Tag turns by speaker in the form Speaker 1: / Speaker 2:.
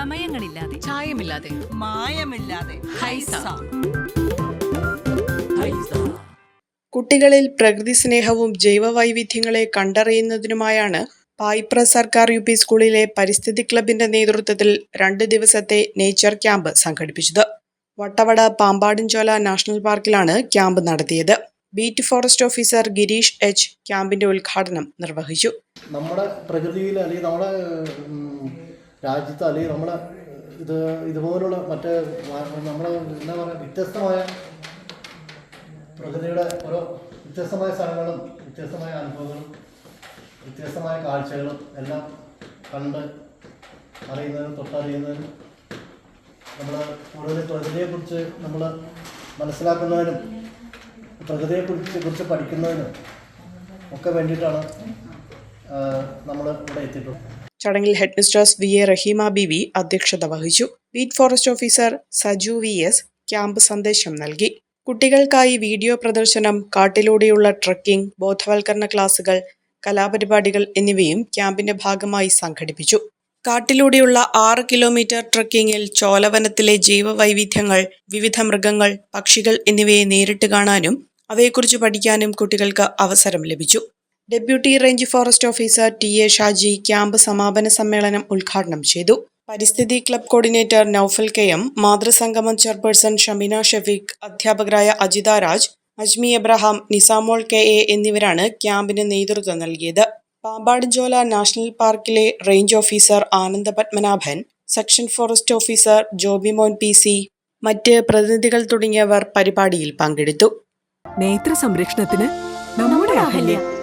Speaker 1: ചമയങ്ങളില്ലാതെ
Speaker 2: ചായമില്ലാതെ.
Speaker 3: മായമില്ലാതെ.
Speaker 2: ഹൈസ.
Speaker 4: കുട്ടികളിൽ പ്രകൃതി സ്നേഹവും ജൈവവൈവിധ്യങ്ങളെ കണ്ടറിയുന്നതിനുമായാണ് പായിപ്ര സർക്കാർ യു പി സ്കൂളിലെ പരിസ്ഥിതി ക്ലബിന്റെ നേതൃത്വത്തിൽ രണ്ട് ദിവസത്തെ നേച്ചർ ക്യാമ്പ് സംഘടിപ്പിച്ചത്. വട്ടവട പാമ്പാടിൻചോല നാഷണൽ പാർക്കിലാണ് ക്യാമ്പ് നടത്തിയത്. Beat forest officer Girish H ക്യാമ്പിന്റെ ഉദ്ഘാടനം നിർവഹിച്ചു.
Speaker 5: നമ്മുടെ പ്രകൃതിയിൽ അല്ലെങ്കിൽ നമ്മുടെ രാജ്യത്ത് അല്ലെങ്കിൽ നമ്മളെ ഇത് ഇതുപോലുള്ള മറ്റേ നമ്മൾ എന്താ പറയുക വ്യത്യസ്തമായ പ്രകൃതിയുടെ ഓരോ വ്യത്യസ്തമായ സ്ഥലങ്ങളും വ്യത്യസ്തമായ അനുഭവങ്ങളും വ്യത്യസ്തമായ കാഴ്ചകളും എല്ലാം കണ്ട് അറിയുന്നതിനും തൊട്ടറിയുന്നതിനും നമ്മൾ കൂടുതൽ പ്രകൃതിയെക്കുറിച്ച് നമ്മൾ മനസ്സിലാക്കുന്നതിനും പ്രകൃതിയെക്കുറിച്ച് കുറിച്ച് പഠിക്കുന്നതിനും ഒക്കെ വേണ്ടിയിട്ടാണ് നമ്മൾ ഇവിടെ എത്തിയിട്ടുള്ളത്.
Speaker 4: ചടങ്ങിൽ head mistress V A Raheema B V അധ്യക്ഷത വഹിച്ചു. Beat forest officer Saju V S camp സന്ദേശം നൽകി. കുട്ടികൾക്കായി വീഡിയോ പ്രദർശനം കാട്ടിലൂടെയുള്ള ട്രക്കിംഗ് ബോധവൽക്കരണ ക്ലാസുകൾ കലാപരിപാടികൾ എന്നിവയും ക്യാമ്പിന്റെ ഭാഗമായി സംഘടിപ്പിച്ചു. കാട്ടിലൂടെയുള്ള ആറ് കിലോമീറ്റർ ട്രക്കിങ്ങിൽ ചോലവനത്തിലെ ജൈവവൈവിധ്യങ്ങൾ വിവിധ മൃഗങ്ങൾ പക്ഷികൾ എന്നിവയെ നേരിട്ട് കാണാനും അവയെക്കുറിച്ച് പഠിക്കാനും കുട്ടികൾക്ക് അവസരം ലഭിച്ചു. Deputy range forest officer T A Shaji camp സമാപന സമ്മേളനം ഉദ്ഘാടനം ചെയ്തു. പരിസ്ഥിതി club coordinator Naufal K M മാതൃസംഗമം chairperson Shameena Shafeeq അധ്യാപകരായ Ajitha Raj Ajmi Abraham Nisamol K A എന്നിവരാണ് ക്യാമ്പിന് നേതൃത്വം നൽകിയത്. പാമ്പാടുംചോല നാഷണൽ പാർക്കിലെ range officer Ananda Padmanabhan section forest officer Jobymon P C മറ്റ് പ്രതിനിധികൾ തുടങ്ങിയവർ പരിപാടിയിൽ പങ്കെടുത്തു.
Speaker 6: നേത്ര സംരക്ഷണത്തിന് നമ്മുടെ Ahalya.